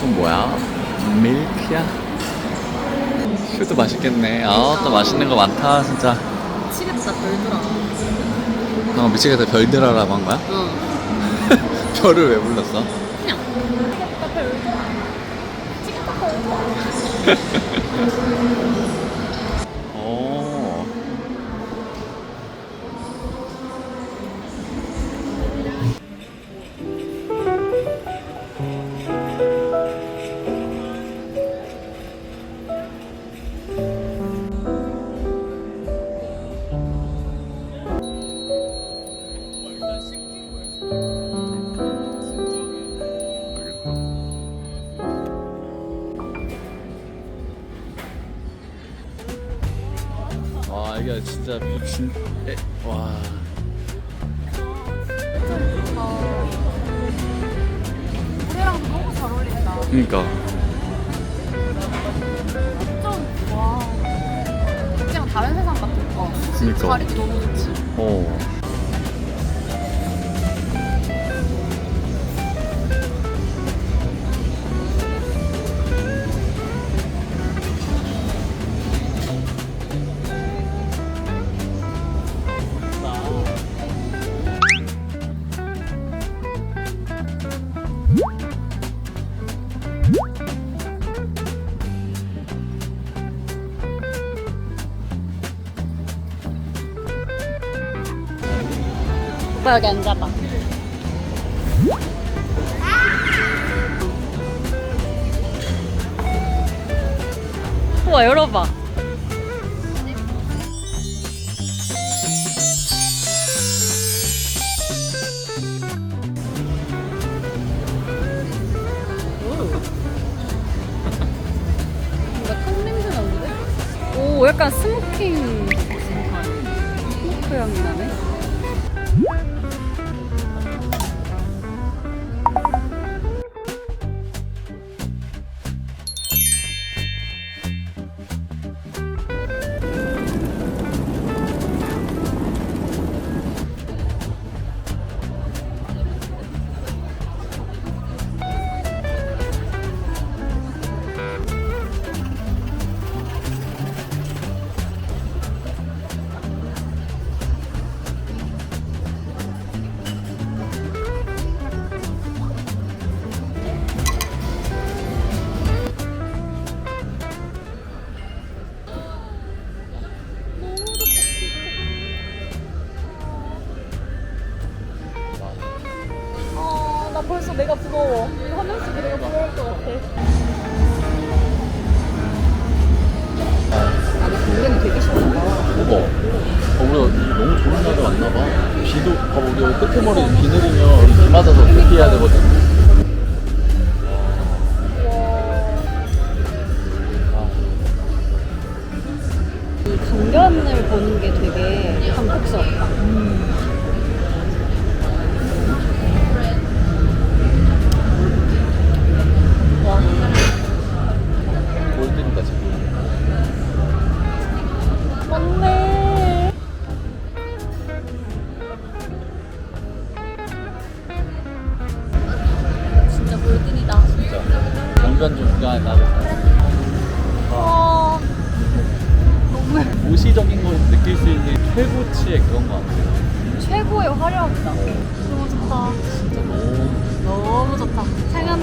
그건 뭐야? 밀키야? 휴도 맛있겠네. 아, 또 맛있는 거 많다, 진짜. 미치겠다, 별들아. 어 미치겠다, 별들아라고 한 거야? 응. 별을 왜 불렀어? 와 이게 진짜 진 에, 와 우리랑 너무 잘 어울린다. 그러니까 좀 와. 그냥 다른 세상 같은 거. 그러니까. 자리도 너무 좋지. 어 오빠 여기 앉아봐. 우와 열어봐. 비도 봐봐 우리 여기 끝에 머리 비 내리면 우리 비 맞아서 어떻게 해야 되거든 아, 이 강변을 보는 게 되게 감격스럽다.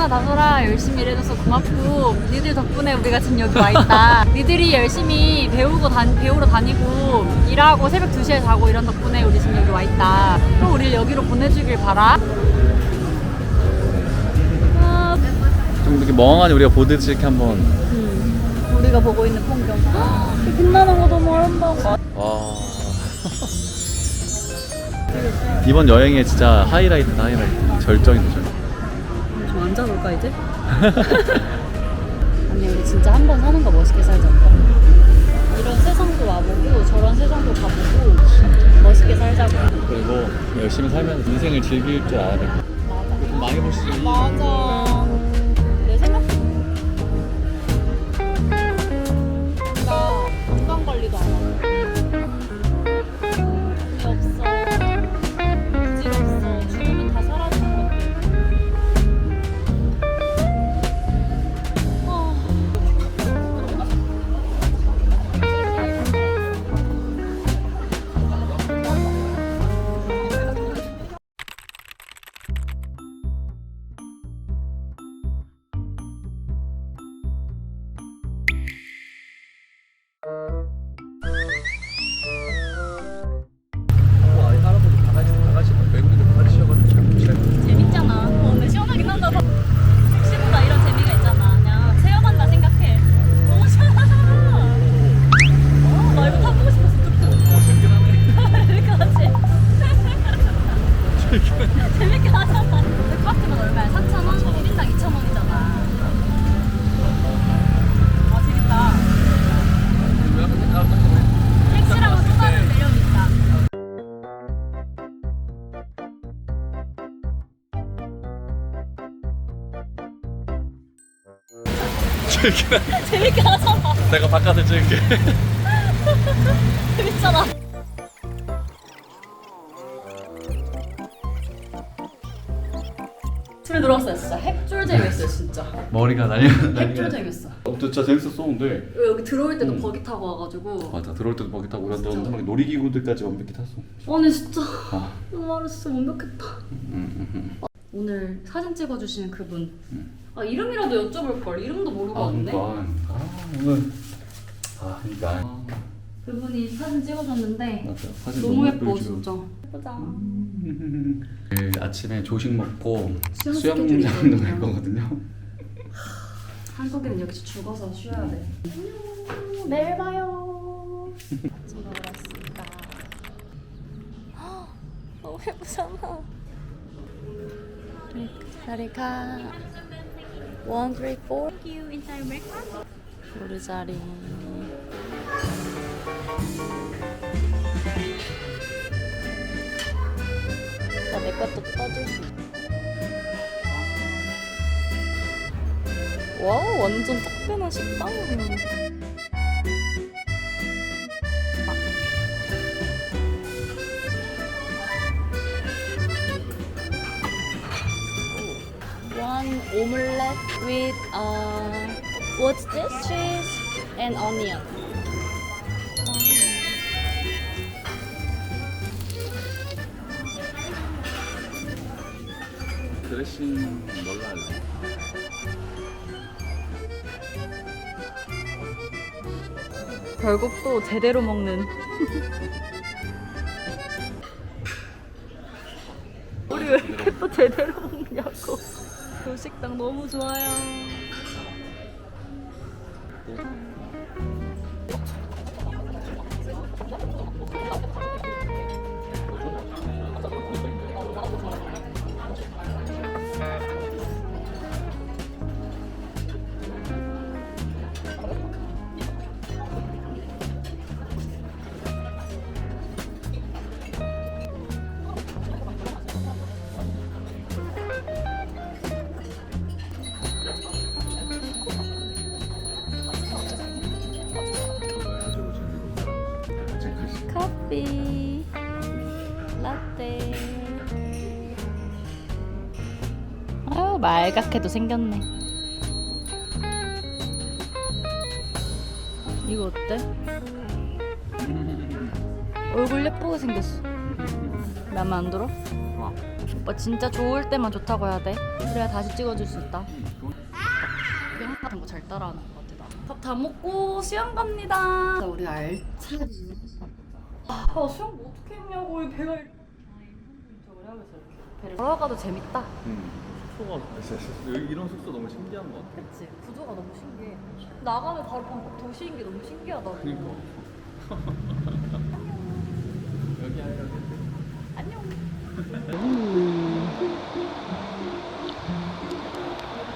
나소라 열심히 일해줘서 고맙고 니들 덕분에 우리가 지금 여기 와 있다. 니들이 열심히 배우고 다, 배우러 다니고 일하고 새벽 2시에 자고 이런 덕분에 우리 지금 여기 와 있다. 또 우리를 여기로 보내주길 바라. 아, 좀 이렇게 멍하니 우리가 보듯이 이렇게 한번 음, 우리가 보고 있는 풍경. 헉, 이 빛나는 거 너무 아름다워. 와 이번 여행의 진짜 하이라이트다 하이라이트 절정이다 절정 좀 앉아볼까 이제? 아니 우리 진짜 한 번 사는 거 멋있게 살자. 이런 세상도 와보고 저런 세상도 가보고 멋있게 살자고. 그리고 열심히 살면 인생을 즐길 줄 알아야 돼 맞아. 돈 많이 있는 맞아. 재밌긴 해. 재밌게 하잖아. 내가 바깥을 찍을게. 재밌잖아. 술에 들어왔어요 진짜 핵쫄잼이었어요 진짜 머리가 난리 핵쫄잼이었어 어, 진짜 재밌었어 근데. 여기 들어올 때도 음. 버기 타고 와가지고 맞아 들어올 때도 버기 타고 그랬던 막 놀이기구들까지 완벽히 탔어. 아니 진짜 아. 정말 진짜 완벽했다 음, 음, 음. 오늘 사진 찍어주시는 그분 음. 아 이름이라도 여쭤볼 걸. 이름도 모르고 아 왔네. 그러니까. 아 오늘. 아 그러니까. 그분이 사진 찍어줬는데 맞아. 사진 너무 예뻐 예뻐요, 진짜. 예쁘다. 그 아침에 조식 먹고 수영 수영장도 스케줄이 갈 있거든요. 거거든요. 한국인은 역시 죽어서 쉬어야 돼. 안녕. 내일 봐요. 아침 먹으러 왔습니다. 헉, 너무 예쁘잖아 자리가 원, three, four Thank you, entire breakfast 우리 자리 나내 것도 떠줄 수 와우 완전 따끈한 식당 One omelette with uh, what's this? Cheese and onion. 드레싱 뭘로 할래? 결국 또 제대로 먹는. 우리 왜 이렇게 또 제대로 먹냐고. 그 식당 너무 좋아요. 커 말갛게도 생겼네. 이거 어때? 얼굴 예쁘게 생겼어. 마음에 안 들어? 와. 오빠 진짜 좋을 때만 좋다고 해야 돼? 그래야 다시 찍어줄 수 있다. 영화 같은 거 잘 따라하는 것 같아 밥다 먹고 수영 갑니다. 우리 알차게 아 수영 뭐 어떻게 했냐고 이 배가. 배를 걸어가도 재밌다. 음. 숙소가 여기 이런 숙소 너무 신기한 것 같아. 그치 구조가 너무 신기해. 나가면 바로 방콕 도시인 게 너무 신기하다. 그러니까. 여기야 여기. 안녕.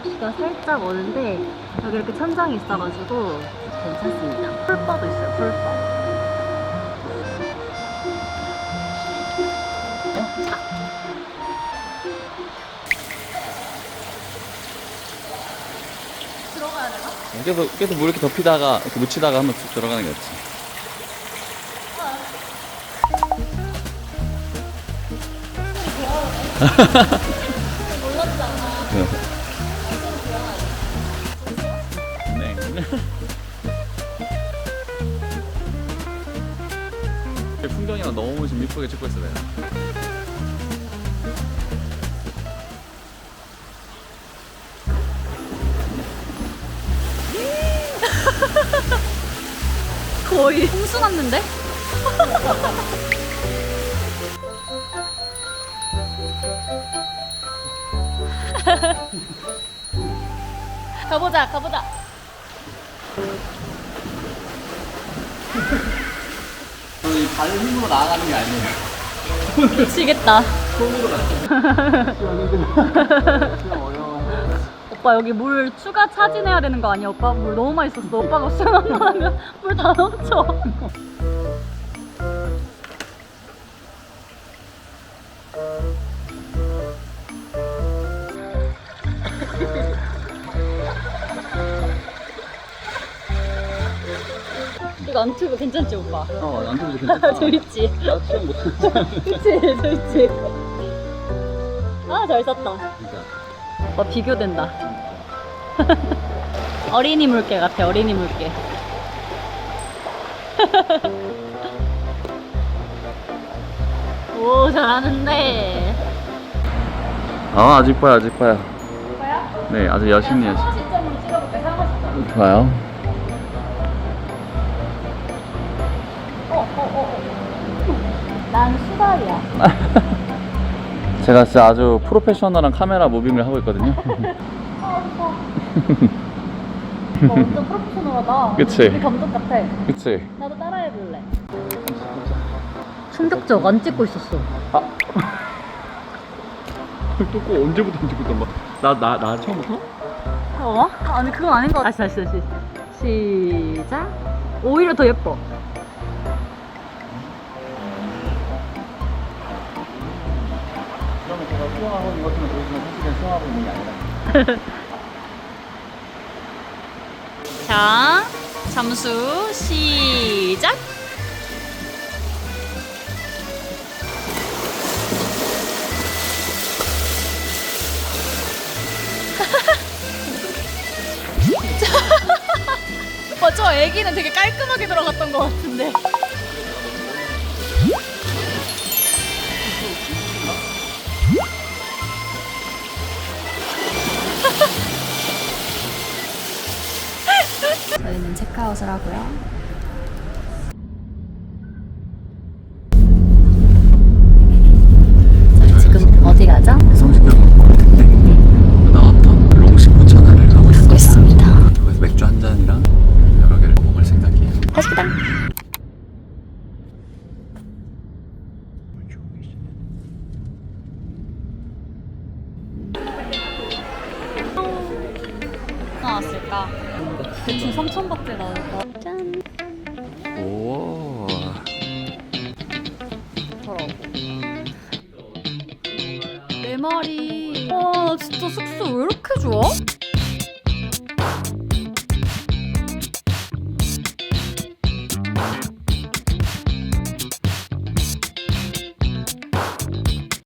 비가 살짝 오는데 여기 이렇게 천장이 있어가지고 괜찮습니다. 풀바도 있어요 풀바 계속 계속 물 이렇게 덮이다가 이렇게 묻히다가 한번 쑥 들어가는 게 낫지. 네. 풍경이랑 너무 지금 이쁘게 찍고 있어 내가. 거의 홍수 났는데? 가보자, 가보자. 저희 발 힘으로 나아가는 게 아니에요. 미치겠다. 오빠 여기 물 추가 차진해야 되는 거 아니야? 오빠 물 너무 맛있었어. 오빠가 수영 한번 하면 물 다 넘쳐. 이거 안 튜브 괜찮지 오빠? 어, 남편도 괜찮다. 재밌지? 나 수영 못하는데. 그치 재밌지? 아잘 샀다 진짜. 와 비교된다 어린이 물개 같아 어린이 물개 오 잘하는데 아, 아직 봐요, 아직 봐요. 오빠야? 네, 아주 열심히 하시. 상어 시점으로 찍어볼게 상어 시점 좋아요. 어 어 어 난 수달이야 제가 진짜 아주 프로페셔널한 카메라 무빙을 하고 있거든요. 아 오빠 와 완전 프로페셔널하다 그치? 우리 감독 같아 그치? 나도 따라해볼래 충격적 안 찍고 있었어 아. 또 꼭 언제부터 안 찍고 있던 거야? 나, 나, 나 처음부터? 어? 아니 그건 아닌 것 같아 다시 다시 다시 시작 오히려 더 예뻐 수영하고 있는 것처럼 보이지만 사실은 수영하고 있는 게 아니라. 자 잠수 시작 오빠 저 애기는 되게 깔끔하게 들어갔던 것 같은데 저희는 체크아웃을 하고요. 저희 지금 어디 가죠? 나왔던 가고. 있습니다. 맥주 한 잔이랑 여러 개를 먹을 생각이에요. 맛있다. 나왔을까? 대충 3천 바트에 나올까? 짠. 오. 더라고. 내 말이. 와 진짜 숙소 왜 이렇게 좋아?